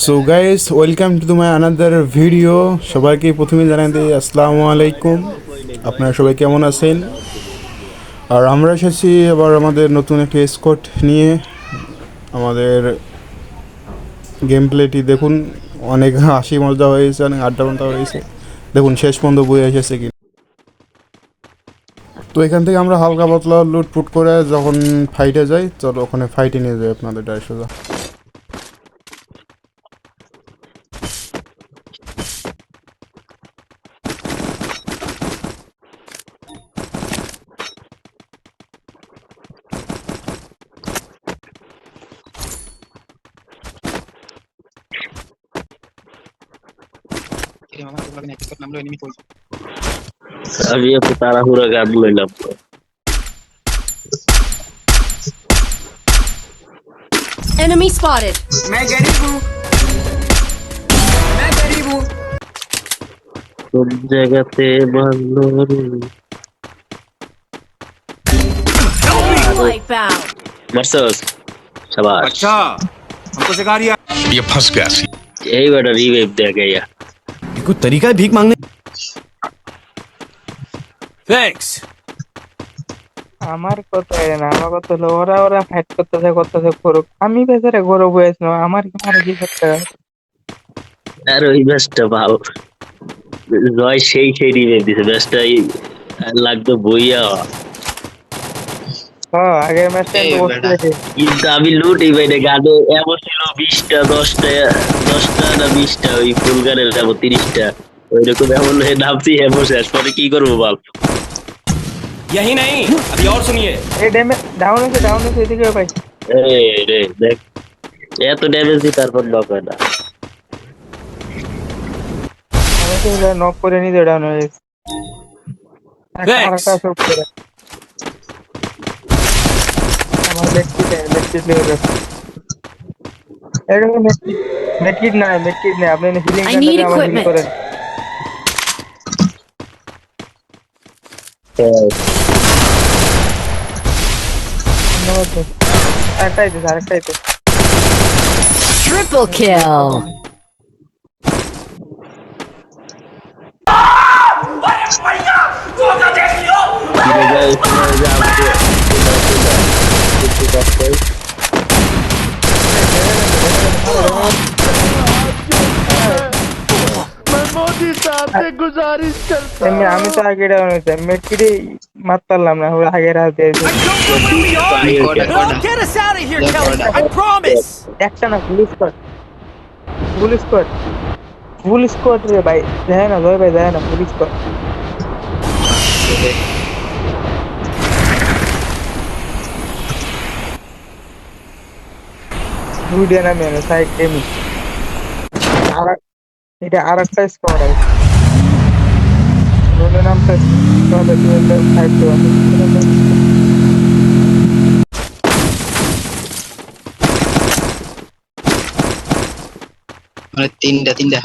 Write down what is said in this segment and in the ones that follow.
So guys welcome to my another video সবাইকে প্রথমে জানাই দিই, আসসালামু আলাইকুম। আপনারা সবাই কেমন আছেন? আর আমরা এসেছি আবার আমাদের নতুন একটি স্কট নিয়ে। আমাদের গেম প্লেটি দেখুন, অনেক হাসি মজা হয়েছে, অনেক আড্ডা মজা হয়েছে। দেখুন, শেষ পর্যন্ত বই এসেছে কি তো এখান থেকে আমরা হালকা পাতলা লুটপুট করে যখন ফাইটে যাই, চলো ওখানে ফাইটে নিয়ে যাই আপনাদের, ডাইরেক্ট সোজা। Kirim আমার তোমরা না টিকট নামলো এনিমি কই আমি এত তাড়াহুড়া গান লইলাম Enemy spotted. मैं गरीब हूं मैं गरीब हूं কোন জায়গাতে বাংলো রে Wipe out. মারছস শাবাশ अच्छा हमको सिखा रिया ये फंस गया सी এই বেটা রিভাইভ দেয়া গেয়া कोई तरीका है भीख मांगने थैंक्स আমার কথা এ না আমার কথা হলো ওরা ওরা ফাইট করতেছে করতেছে করুক আমি বেচারে গরু বয়েছিল আমার কি মারে কি করতে হবে? আর ওই ম্যাচটা ভালো জয় সেই সেই রিভাইভ দিছে ম্যাচটা লাগতো বইয়া হ্যাঁ আগের ম্যাচটা এই বসে বেটা। রেখে কিন্তু আমি লুটি পাইনি গানে এমন ছিল বিশটা দশটা দশটা না বিশটা ওই ফুল গানের যাবো তিরিশটা ওইরকম এমন হয়ে নামছি এমন শেষ পরে কি করবো বাপ यही नहीं अभी और सुनिए এই ড্যামে ডাউন হয়েছে ডাউন হয়েছে এদিকে ভাই এই রে দেখ এত ড্যামেজ দিই তারপর নক হয় না আমি তো নক করে নিতে ডাউন হয়ে গেছে একটা Thanks. আরেকটা শট করে আমার লেটকিট লেটকিট লেগে এরকম মেটকিট না মেটকিট না আপনি হিলিং I need আমার হিল equipment. করেন হ্যাঁ, ধন্যবাদ ভাই। আরেকটাই তো আরেকটাই তো Triple kill. এমনি আমি তো আগে ডাউন হয়েছে মেটকিটে মারতে পারলাম না ওরা আগে রাত দিয়েছে record record Get us out of here, Yeah, Kelly! right. I promise! একটা না full squad full squad full squad রে ভাই যায় না জয় ভাই যায় না ফুল স্কোয়াড দুইটা নামে না সাইড টেমি আর এটা আর একটা স্কোয়াড আছে রোলের নামটা তাহলে তুই সাইড দেওয়া মানে তিনটা তিনটা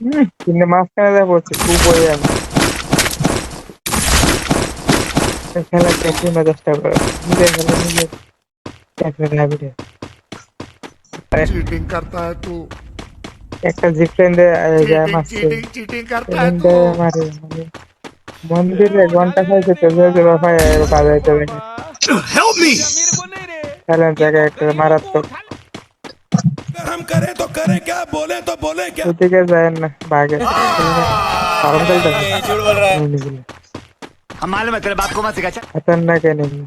হুম, কিন্তু মাঝখানে যা পড়ছে খুব বই আমি এই খেলা দেখি না চেষ্টা করে নিজের খেলা নিজের একটা হ্যাবিটে चीटिंग करता है तू একটা জিফ্রেন্ডে যায় মারছে चीटिंग चीटिंग करता है ফ্রেন্ডে মারে মানে মন্দিরে ঘন্টা খাইছে তো যে বাফায় বাজাইতে হবে हेल्प मी খেলেন জায়গায় একটা মারাত্মক अगर हम करें तो करें क्या बोले तो बोले क्या ওদিকে যায় না বাঘে গরম চলতেছে हम मालूम है तेरे बाप को मत सिखा खतरनाक एनिमी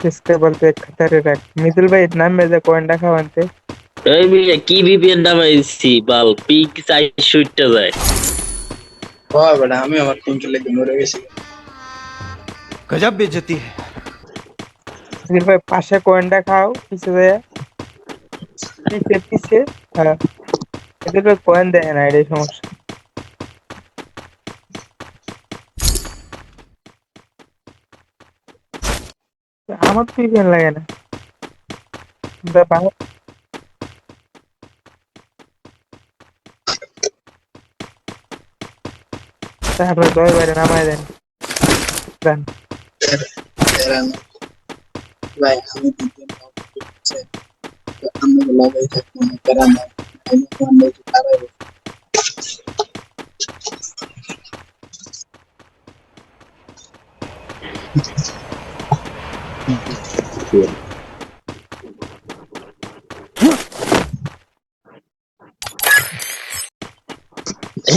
किसके बोलते हैं खतरनाक मिदुल भाई नाम में जो कौन रखा बनते এই মিয়া কি ভিপিএন নামাইছি বাল পিক চাই সুইটটা যায় ও বড় আমি আমার টিম কে লেগে মরে গেছি गजब बेइज्जती है मिदुल भाई पाशे कौन रखाओ पीछे से पीछे पीछे हाँ मिदुल भाई कौन दे ना ये समस्या আমার তো ইভেন লাগে না ব্যাপার তারপরে দয় বাইরে নামায় দেন দেন तेरा ভাই আমি দুজন হচ্ছে আমি লাগাই থাকব না কারণ আমি আমরা একটু খারাপ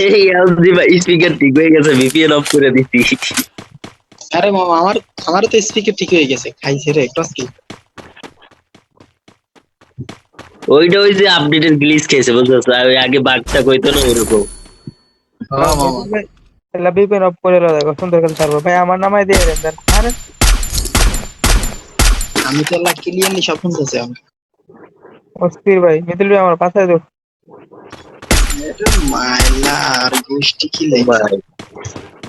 এই আলজি ভাই স্পিকার ঠিক হয়ে গেছে ভিপিএন অফ করে দিছি। আরে মামা আমার আমার তো স্পিকার ঠিক হয়ে গেছে খাইছে রে টস কি ওইটা ওই যে আপডেটের গ্লিচ খেয়েছে বুঝছ? ওই আগে বাগটা কইতো না ওরকম হ্যাঁ মামা। তাহলে বিপিন অফ করে লো দেখো সুন্দর করে ছাড়বো। ভাই আমার নামাই দিয়ে দেন আরে। আমি তো আল্লাহ ক্লিয়ারলি সব শুনতেছি আমি। অস্থির ভাই মিতুল ভাই আমার পাশে এটা গোষ্ঠী কি ভাই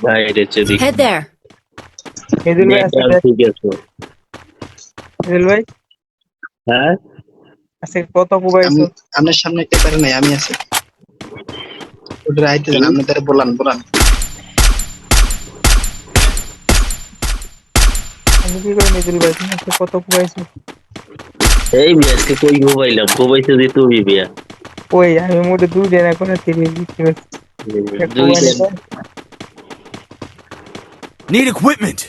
ভাই এটা যদি Head there. মিতুল ভাই ঠিক আছে। মিতুল ভাই। হ্যাঁ? আছে কত কুবাইছো আমি আপনার সামনে একটা পারে নাই আমি আছি। ওটা আইতে দেন আপনি তারা বলান বলান। আমি কি করে ভাই? তুমি কত কুবাইছো এই বিয়া আজকে কই ঘুমাইলাম? ঘুমাইছে যে তুমি বিয়া ওই আমি মোটে দুই দিন এখন দিচ্ছি Need equipment.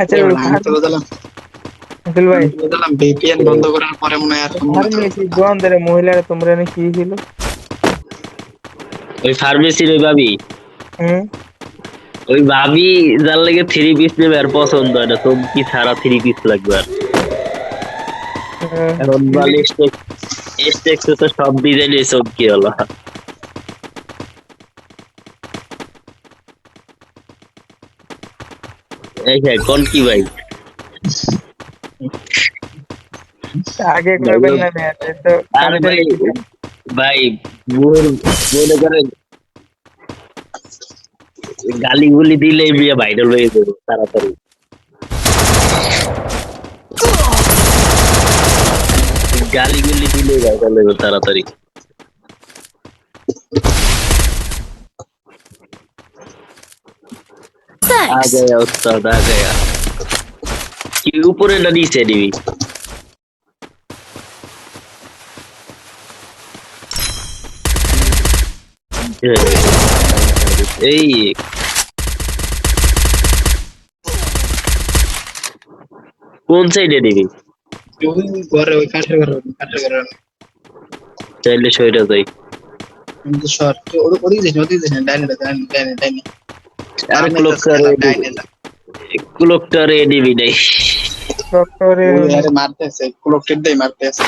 আচ্ছা ভাই ভিপিএন বন্ধ করার পরে মনে আর মহিলারা তোমরা না কি ছিল? ওই ফার্মেসির ওই ভাবি। হুম? ওই ভাবি যার লাগে থ্রি পিস নেবে আর পছন্দ হয় না চমকি ছাড়া থ্রি পিস লাগবে আর। এখন বলে স্টেক্স তো সব ডিজাইনে চমকি হলো? এই হ্যাঁ কোন কি ভাই? আগে করবেন না তো আরে ভাই ভাই মনে মনে করেন গালি গুলি দিলে বিয়ে ভাইরাল হয়ে যাবে তাড়াতাড়ি। গালি গুলি দিলে তাড়াতাড়ি। আ গয়া উস্তাদ কি উপরে না নিচে নিবি? এই। কোন সাইডে নিবি? ঘরে ওই কাঠের ঘরে কাঠের ঘরে চাইলে সইটা যাই আমি তো ওদিকে যাই ওদিকে যাই ডাইনে ডাইনে ডাইনে ডাইনে আর ক্লোকটার ক্লোকটার এ নিবি নাই আরে মারতেছে ক্লোকেট দিয়ে মারতেছে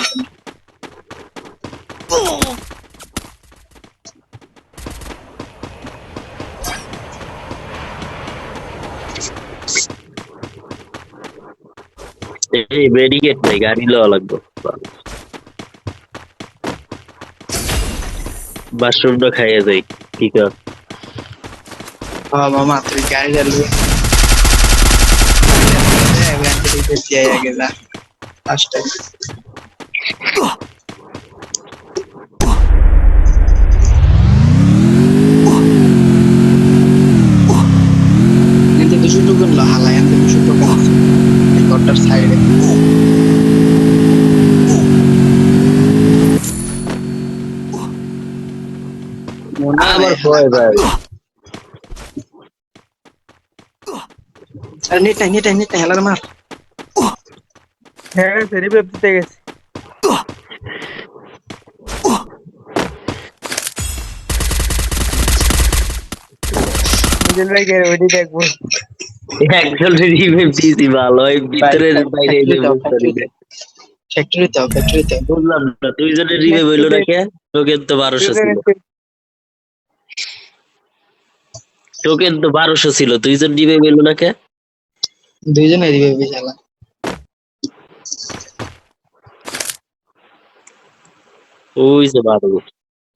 এই ব্যারিকেড নাই গাড়ি লওয়া লাগবে। বাথরুমটা খাইয়ে যাই হ্যাঁ মামা তুই গাড়ি চালু আগে যা। ফার্স্ট কিন্তু দুশো টুকুন লো হালাই আনতে দুশো টুকুন ঘরটার সাইডে আবার ভয় ভাই আরে নেট নাই নেট নাই নেট নাই হেলার মার হ্যাঁ রিপেপ দিতে গেছে মিতুল ভাই কে ওইটি দেখব একজন রিভিউ দিয়েছি ভালো ভিতরে বাইরে না। ফ্যাক্টরিতে ফ্যাক্টরিতে বুঝলাম না দুইজনের রিভিউ হইল না কে? টোকেন তো বারোশো ছিল। টোকেন তো ছিল দুইজন রিভিউ হইল না কে? দুইজনে বিশালা ওই যে বারো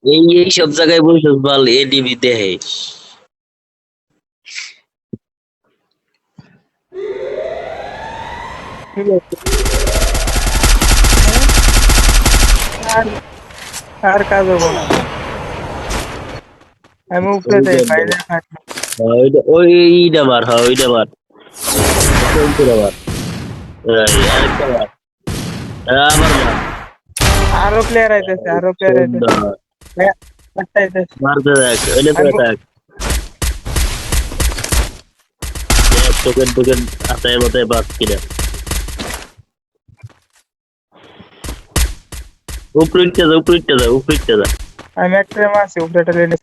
এই এই সব জায়গায় বসে বল এডিবি দেহে ঠিক আছে আর- আর কাজ হব না। আমি উপরে যাই বাইরে থাকি ওইটা ওইটা মার হ্যাঁ ওইটা মার চলছে আবার আরেকটা মার। আবার মার। আরও প্লেয়ার আইতেছে আরও প্লেয়ার আইতেছে। একটা আইতেছে। মারতে দেখ ওইটা আমি- থাক টোকেন টোকেন আতায় মাথায় বাস কিনা যা উপরিটটা যা উপরিটটা যা। আমি একটা মারছি উপরে একটা লেনে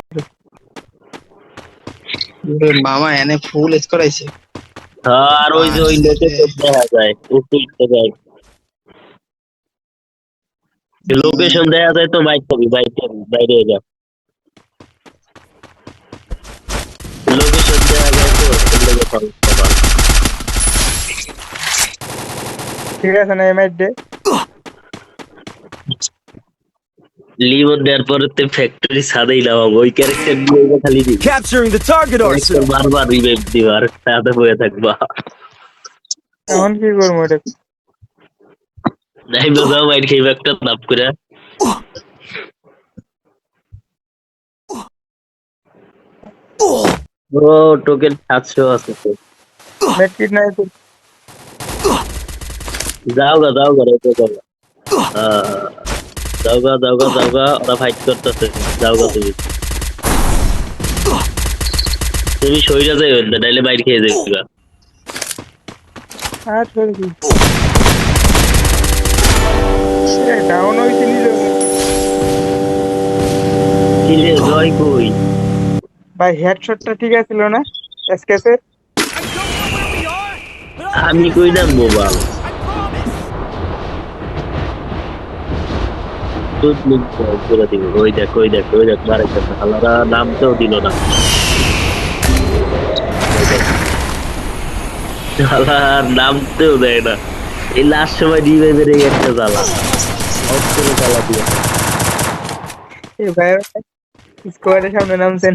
মামা এনে ফুল স্কোর আইছে হ্যাঁ, আর ওই যে ওই লোকের দেখা যায় উপরিটটা যায়। লোকেশন দেখা যায় তো বাইক কবি বাইক কবি বাইরে যা। লোকেশন দেখা যায় তো লোকে পাবো ঠিক আছে না এমআই ডে লিমন দেওয়ার পরে তো ফ্যাক্টরি ছাদেই নামাবো ওই ক্যারেক্টার দিয়ে ওকে খালি দিই Capturing the target ক্যারেক্টার বারবার রিভাইভ দিবার সাথে বয়ে থাকবা। এখন কি করব এটা? নাই বাজাও মাইর খেয়ে একটা নাপ করে। ও টোকেন সাতশো আছে। মেটকিট নাই তো যাও গা যাও গা রেখে যাও গা। আহ, যাও গা যাও গা যাও গা ওরা ফাইট করতেছে। যাও গা তুমি। তুমি শরীরে যাই না নাইলে বাইরে খেয়ে যাই গা আর করে কি ডাউন হইছে নিজে কি রে জয় কই? ভাই হেডশটটা ঠিক আছিল না? আমি কই নামবো বাল দুধ ওই দেখ ওই দেখ ওই দেখ মারে হালারা নামটাও দিল না। জ্বালার নামতেও দেয় না। এই লাস্ট সময় ডিবে বেড়ে গেছে জ্বালা। অক্ষরে জ্বালা দিয়ে। এ ভাই সামনে নামছেন।